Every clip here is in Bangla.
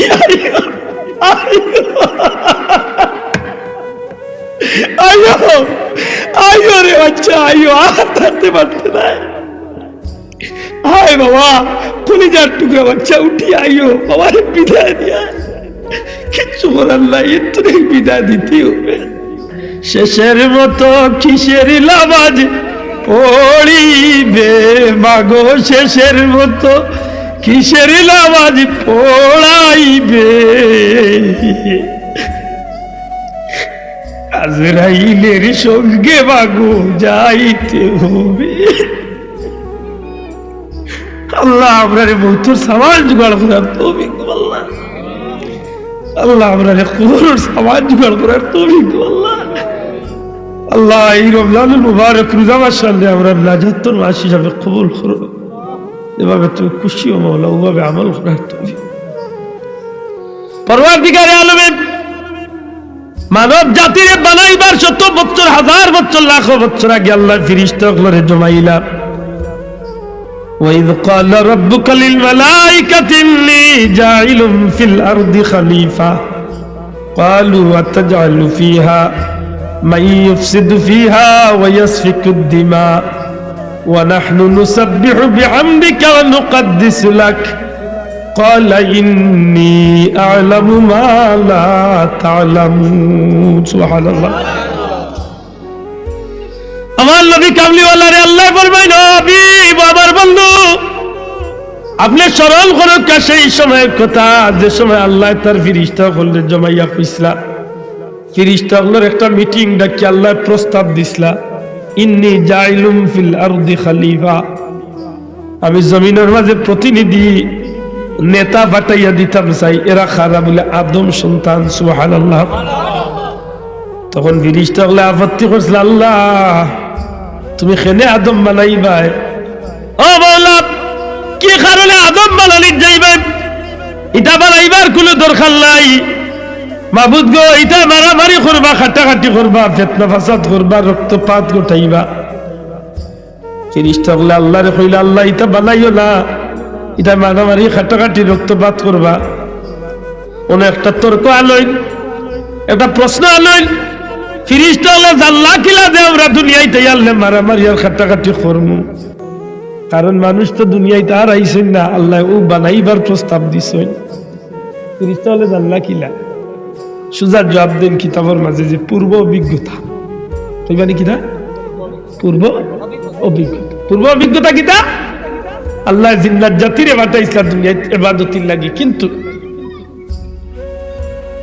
আইও আইও হবে শেষের মতো কিসের লামাজ পড়িবে মাগো শেষের মতো কিসের লামাজ পড়াইবে? আজরাইলের সঙ্গে মাগো যাইতে হবে। আল্লাহ আপনার মৌতুর সামান জোগাড় করার দাও আল্লাহ। আল্লাহ আপনার কবরের সামান জোগাড় করার দাও আল্লাহ। আল্লাহ এই রমজানুল মুবারক রোজা মাসাল্লাহ আমরা নাজাত্তর মাস হিসাবে কবুল করো এভাবে তুমি খুশি ও মৌলা ওভাবে আমল করার তৌফিক পরবর্তীকারে আলমে মানব জাতির বানাইবার শত বছর হাজার বছর লাখ বছর আগে আল্লাহ ফিরিস্ত জমাইলা وإذ قال ربك للملائكة إني جاعل في الأرض خليفة قالوا أتجعل فيها من يفسد فيها ويسفك الدماء ونحن نسبح بحمدك ونقدس لك قال إني أعلم ما لا تعلمون سبحان الله আমার নবী কামলিওয়ালা রে আল্লাহ বলবেন নবী বাবার বন্ধু আপনি স্মরণ করো কা সেই সময়ের কথা যে সময় আল্লাহ তার ফিরিস্তা হলে জমাইয়া কইসলা ফিরিস্তা হলোর একটা মিটিং ডাকি আল্লাহ প্রস্তাব দিসলা ইন্নি জাইলুম ফিল আরদি খালিফা। আমি জমিনের মাঝে প্রতিনিধি, নেতা পাঠাইয়া দিতাম চাই, এরা খারা বলে আদম সন্তান সুহান আল্লাহ তখন ফিরিস্তা হলে আপত্তি করছিল, আল্লাহ, তুমি খেনে আদম বানাইবাই ও বৌলা কি কারণে আদম বানালি যাইবেন? ইটা বানাইবার কোনো দরকার নাই। মাবুদ গো, ইটা মারামারি করবা, খাটাখাটি করবা ফেতনা ফাসাদ করবা, রক্তপাত গোটাইবা। ফিরিস্তা বলে আল্লাহ রে কইলে, আল্লাহ, ইটা বানাইও না। ইটা মারামারি, খাটাখাটি, রক্তপাত করবা। কোনো একটা তর্ক আনইন একটা প্রশ্ন আনইন ফিরিস্তা হলে জাল্লা কিলা দে আমরা দুনিয়াইতে আল্লে মারামারি আর খাটাখাটি করমু। কারণ মানুষ তো দুনিয়াইতে আর আইসেন না, আল্লাহ ও বানাইবার প্রস্তাব দিছেন। ফিরিস্তা হলে জাল্লা কিলা। সুজার জবাব দেন কিতাবের মাঝে যে পূর্ব অভিজ্ঞতা। তুই মানে কিনা পূর্ব অভিজ্ঞতা। পূর্ব অভিজ্ঞতা কিতা আল্লাহ জিন্নাত জাতির এবারটা ইসলাম দুনিয়া এবাদতির লাগে। কিন্তু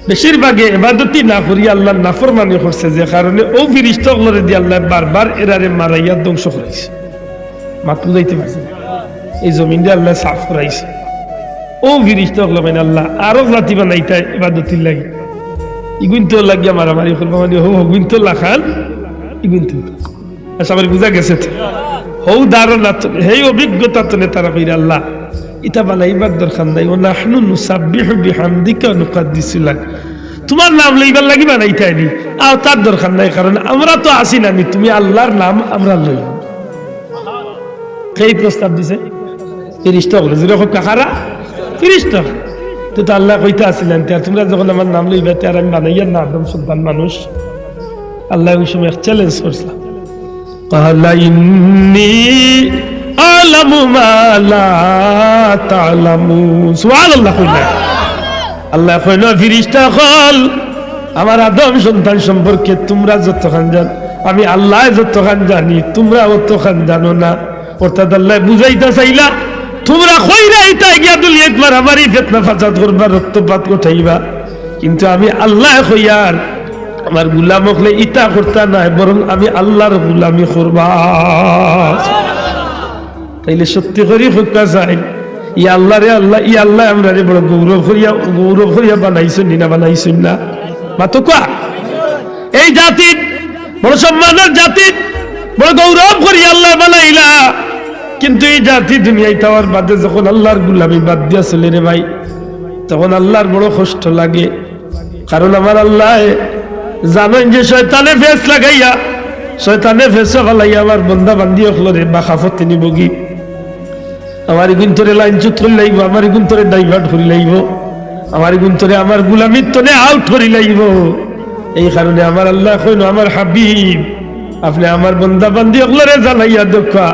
বেশিরভাগে এবাদতি না করি আল্লাহ নাফরমানি করছে, যে কারণে ও ফিরিস্তগুলোরে দিয়ে আল্লাহ বারবার এরারে মারাইয়া ধ্বংস করাইছে। মাত্র যাইতে পারছে। এই জমিন দিয়ে আল্লাহ সাফ করাইছে। ও ফিরিস্তগুলো মানে আল্লাহ আরও জাতি বানাইতা এবাদতির লাগে। ইগুন তো লাগিয়া মারামারি করব মানে হো হগুন তো লাখান আচ্ছা আমার বুঝা গেছে তো। হৌ ধারণা তো, হেই অভিজ্ঞতা তো নেতারা কইরা আল্লাহ। ইটা বানাইবার দরকার নাই। ও নাহনু নুসাব্বিহু বিহামদিকা নুকাদ্দিসু লাক। তোমার নাম লইবার লাগি বানাইতে নি। আর তার দরকার নাই, কারণ আমরা তো আসি না তুমি আল্লাহর নাম আমরা লই সেই প্রস্তাব দিছে? ফিরিস্ত হলো যেরকম কাকারা? ফিরিস্ত। তো তো আল্লাহ কইতে আসিলেন তোমরা যখন আমার নাম লইবা তার আমি বানাইয়া না আদম সন্তান মানুষ। আল্লাহ ওই সময় চ্যালেঞ্জ করছিলাম কালা ইন্নি আলামু আল্লাহ কইল, ফিরিস্তা কল আমার আদম সন্তান সম্পর্কে তোমরা যতখান জান, আমি আল্লাহ যতখান জানি তোমরা অতখান জানো না। অর্থাৎ আল্লাহ বুঝাইতে চাইলা তোমরা কইরা এটা গিয়া দুলিয়ে মারামারি ফেতনা ফাসাদ করবা রক্তপাত গোটাইবা কিন্তু আমি আল্লাহ কইয়ার আমার গুলাম হলে ইটা করতা নাই, বরং আমি আল্লাহর গুলামি করবা। তাইলে সত্যি করি হত্যা চাই ই আল্লাহ রে আল্লাহ, ই আল্লাহ আমরা রে বড় গৌরব করিয়া গৌরব করিয়া বানাইছেন না বানাইছেন না? মাতো কোয়া? এই জাতির, বড় সম্মানের জাতির, বড় গৌরব করি আল্লাহ বানাইলা। কিন্তু এই জাতি দুনিয়ায় তাওয়ার বাদে যখন আল্লাহর গুলামি বাদ দিয়া চলে রে ভাই, তখন আল্লাহর বড় কষ্ট লাগে। কারণ আমার আল্লাহ জানেন যে শয়তানে ফেস লাগাইয়া, শয়তানে ফেস ফেলাইয়া আমার বন্ধা বান্ধি হলরে বা খাফত তিনি বগি আমার গুন্তরে লাইন চুত করি লাইব, আমার গুন্তরে ডাইভার্ট করি লাইব, আমার গুন্তরে আমার গুলামির তনে আউট করি লাগব এই কারণে আমার আল্লাহ কইন আমার হাবিব, আপনি আমার বন্দা বান্দি ওগুলোরে জানাইয়া দেখা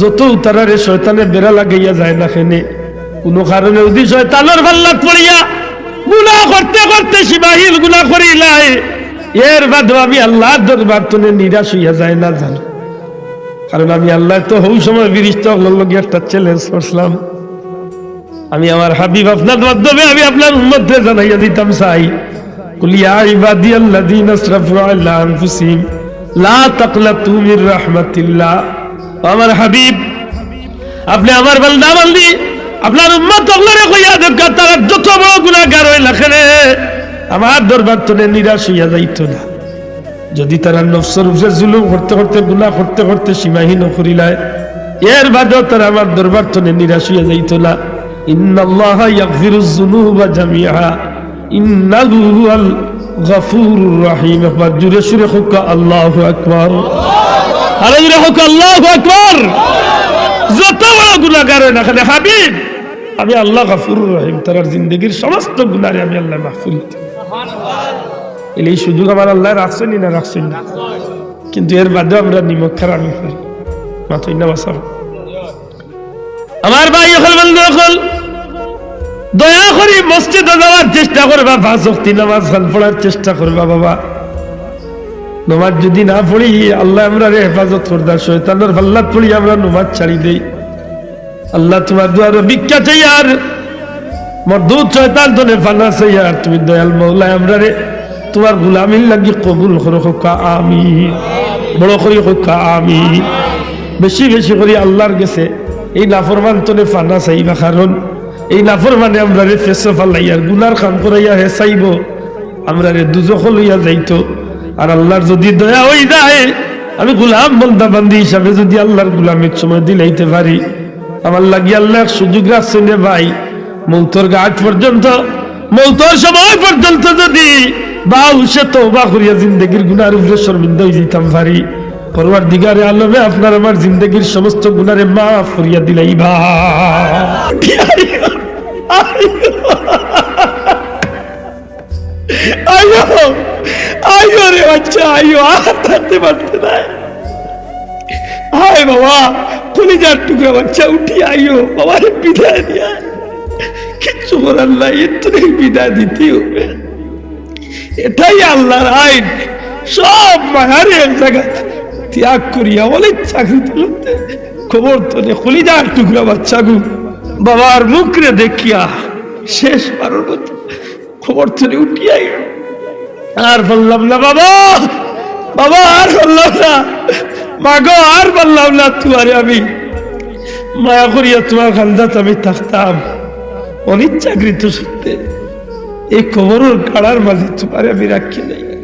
যত উতারারে শয়তানে বেড়া লাগাইয়া যায় না খেনে, কোনো কারণে যদি শয়তানের ভাল্লাত পড়িয়া গুনাহ করতে করতে সীমাহীন গুনাহ করিলাই, এর বাদ আমি আল্লাহ দরবার তনে নিরাশ হইয়া যায় না জানো। কারণ আমি আল্লাহ তো হৌ সময় বিরিষ্ট একটা চ্যালেঞ্জ করছিলাম। আমি আমার হাবিব আপনার মাধ্যমে আমি আপনার উন্মতে জানাইয়া দিতাম চাই কুলিয়া ইবাদি আল্লাযীনা আসরাফু আলা আনফুসিহিম, লা তাকলাতু মির রাহমাতিল্লাহ। আমার হাবিব, আপনি আমার বান্দা বান্দি, আপনার উম্মত ওগুলোরে কইয়া দেখা তারা যত বড় গুনাহগার হই লাখেরে আমার দরবার তনে নিরাশ হইয়া যাইতো না। যদি তারা নফসর উপরে জুলুম করতে করতে, গুনাহ করতে করতে সীমাহীন করিলায়, এর বাদেও তারা আমার দরবার তনে নিরাশ হইয়া যাইত না। ইন্নাল্লাহ ইয়াগফিরু যুনুবা জামিআ, ইন্নাহু হুয়াল গফুরুর রহিম। একবার জুরে সুরে হোক আল্লাহু আকবার আল্লাহু আকবার। যত বড় গুনাহগার হয় না খালি হাবিব, আমি আল্লাহ গফুরুর রহিম, তার জিন্দগির সমস্ত গুনারে আমি কিন্তু এর বাদেও আমরা নিমক খারাপ আমি করি। মাথই না বাসাব আমার ভাই দয়া করি মসজিদে যাওয়ার চেষ্টা করবা পাঁচ শক্তি নামাজ পড়ার চেষ্টা করবা বাবা। নমাজ যদি না পড়ি, আল্লাহ আমরা হেফাজত করদা শৈতানের ফাল্লাত পড়ি, আমরা নমাজ ছাড়ি দেই। আল্লাহ তোমার দুয়ার ভিক্ষা চাই আর মরদুদ শয়তান তো ফানা চাই আর। তুমি দয়াল মৌলায় আমরা রে তোমার গুলামির লাগি কবুল করো, হোকা আমি বড় করি, হোকা আমি বেশি বেশি করে আল্লাহর গেছে এই নাফরমান তনে ফানা চাইবা কারণ এই নাফরমানে আমরা রে ফেসো ফালাইয়ার গুনার কাম করাইয়া হে চাইব আমরা রে দুজখ লইয়া যাইতো। আর আল্লাহর যদি দয়া হই যায়, আমি গুলাম বন্দা বান্দি হিসাবে যদি আল্লাহর গুলামের সময় দিলাইতে পারি। আমার লাগি আল্লাহ সুযোগ রাখছে নে ভাই। মৌতর গাছ পর্যন্ত, মৌতর সময় পর্যন্ত যদি বা উসে তো বা করিয়া জিন্দগির গুনার উপরে শর্মিন্দা হয়ে যেতাম পারি। পরবার দিগারে আলমে আপনার আমার জিন্দগির সমস্ত গুনারে মাফ করিয়া দিলাই ভা রে বাচ্চা পারতে না হায় বাবা টুকরা বাচ্চা উঠি বিদায় দিয়া কিচ্ছু করার নাই বিদায় দিতে হবে এটাই আল্লাহর আইন সব মায়ারে এক জায়গা ত্যাগ করিয়া অনেক চাকরি তুলতে খবর তো নে কলিজার টুকরা বাচ্চা গু বাবার মুখরে দেখিয়া শেষ বারোর মতো খবর তুলে উঠিয়াই আর বললাম না, বাবা! বাবা, আর বললাম না। মাগো আর বললাম না তোমারে আমি। মায়া করিয়া তোমার খান্দাত আমি থাকতাম। অনিচ্ছাকৃত সত্যি। এই কবর কাড়ার মাঝে তোমারে আমি রাখি নাই।